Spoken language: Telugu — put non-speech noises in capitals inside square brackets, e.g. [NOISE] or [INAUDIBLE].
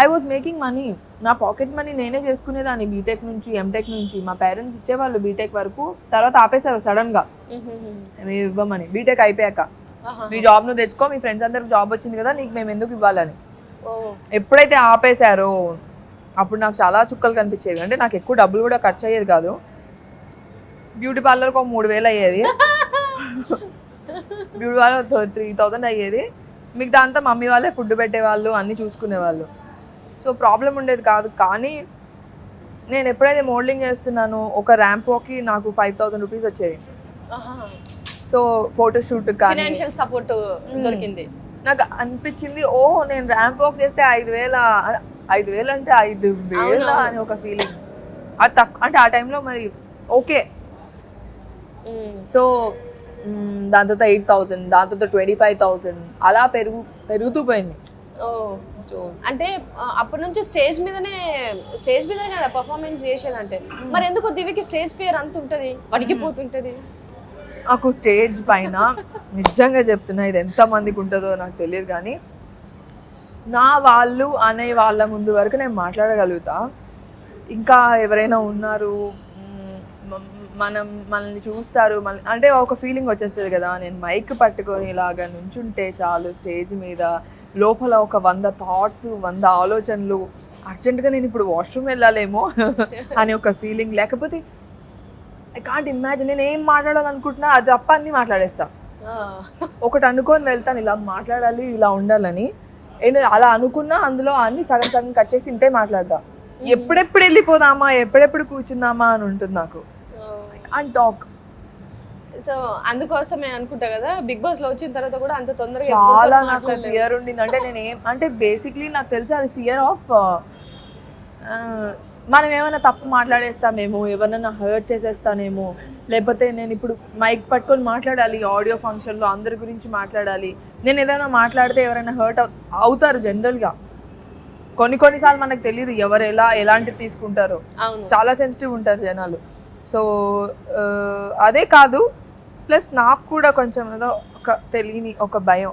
ఐ వాజ్ మేకింగ్ మనీ నా పాకెట్ మనీ నేనే చేసుకునేదాన్ని బీటెక్ నుంచి ఎంటెక్ నుంచి. మా పేరెంట్స్ ఇచ్చేవాళ్ళు బీటెక్ వరకు. తర్వాత ఆపేశారు సడన్గా మేము. ఇవ్వమని. బీటెక్ అయిపోయాక. మీ జాబ్ నువ్వు తెచ్చుకో మీ ఫ్రెండ్స్ అందరికి జాబ్ వచ్చింది కదా నీకు మేము ఎందుకు ఇవ్వాలని. ఎప్పుడైతే ఆపేశారో అప్పుడు నాకు చాలా చుక్కలు కనిపించేవి. అంటే నాకు ఎక్కువ డబ్బులు కూడా ఖర్చు అయ్యేది కాదు. బ్యూటీ పార్లర్కి ఒక మూడు వేలు అయ్యేది. బ్యూటీ పార్లర్ త్రీ థౌజండ్ అయ్యేది. మిగతా అంతా మమ్మీ వాళ్ళే ఫుడ్ పెట్టేవాళ్ళు అన్నీ చూసుకునేవాళ్ళు. సో ప్రాబ్లం ఉండేది కాదు. కానీ నేను ఎప్పుడైతే మోడలింగ్ చేస్తున్నానో ఒక ర్యాంప్ వాక్కి నాకు ఫైవ్ థౌసండ్ రూపీస్ వచ్చేది సో ఫోటోషూట్ కానీ ఫినాన్షియల్ సపోర్ట్ దొరికింది. నాకు అనిపించింది ఓ నేను ర్యాంప్ వాక్ చేస్తే ఐదు వేల ఐదు వేలు అంటే ఐదు వేల అని ఒక ఫీలింగ్ అది తక్కువ అంటే ఆ టైంలో మరి ఓకే. సో దాని తర్వాత ఎయిట్ థౌజండ్ దాని తర్వాత ట్వంటీ ఫైవ్ థౌజండ్ అలా పెరుగు పెరుగుతూ పోయింది. అంటే అప్పటి నుంచి స్టేజ్ మీదనే స్టేజ్ మీదనే కదా పర్ఫార్మెన్స్ చేసేదంటే. మరి ఎందుకు దివ్యకి స్టేజ్ ఫియర్ అంత ఉంటది? వణికిపోతుంటది. నాకు స్టేజ్ పైన నిజంగా చెప్తున్నా ఇది ఎంత మందికి ఉంటుందో నాకు తెలియదు కానీ నా వాళ్ళు అనే వాళ్ళ ముందు వరకు నేను మాట్లాడగలుగుతా. ఇంకా ఎవరైనా ఉన్నారు మనం మనల్ని చూస్తారు మన అంటే ఒక ఫీలింగ్ వచ్చేస్తుంది కదా నేను మైక్ పట్టుకొని ఇలాగా నుంచుంటే చాలు స్టేజ్ మీద లోపల ఒక వంద థాట్స్ వంద ఆలోచనలు. అర్జెంటుగా నేను ఇప్పుడు వాష్రూమ్ వెళ్ళాలేమో [LAUGHS] అనే ఒక ఫీలింగ్ లేకపోతే ఐ కాంట్ ఇమాజిన్ నేను ఏం మాట్లాడాలనుకుంటున్నా అది తప్ప అన్ని మాట్లాడేస్తా. ఆ. ఒకటి అనుకొని వెళ్తాను ఇలా మాట్లాడాలి ఇలా ఉండాలని. నేను అలా అనుకున్నా అందులో అన్ని సగం సగం కట్ చేసి ఇంతే మాట్లాడతా. ఎప్పుడెప్పుడు వెళ్ళిపోదామా ఎప్పుడెప్పుడు కూర్చుందామా అని ఉంటుంది నాకు. కాంట్ టాక్ సో అందుకోసమే అనుకుంటా కదా బిగ్ బాస్లో వచ్చిన తర్వాత కూడా అంత తొందరగా చాలా నాకు ఫియర్ ఉండింది అంటే నేను ఏం అంటే బేసిక్లీ నాకు తెలిసి అది ఫియర్ ఆఫ్ మనం ఏమైనా తప్పు మాట్లాడేస్తామేమో ఎవరినైనా హర్ట్ చేసేస్తానేమో లేకపోతే నేను ఇప్పుడు మైక్ పట్టుకొని మాట్లాడాలి ఆడియో ఫంక్షన్లో అందరి గురించి మాట్లాడాలి నేను ఏదైనా మాట్లాడితే ఎవరైనా హర్ట్ అవుతారు జనరల్గా కొన్ని కొన్నిసార్లు మనకు తెలియదు ఎవరు ఎలా ఎలాంటివి తీసుకుంటారో. చాలా సెన్సిటివ్ ఉంటారు జనాలు. సో అదే కాదు ప్లస్ నాకు కూడా కొంచెం ఏదో ఒక తెలియని ఒక భయం.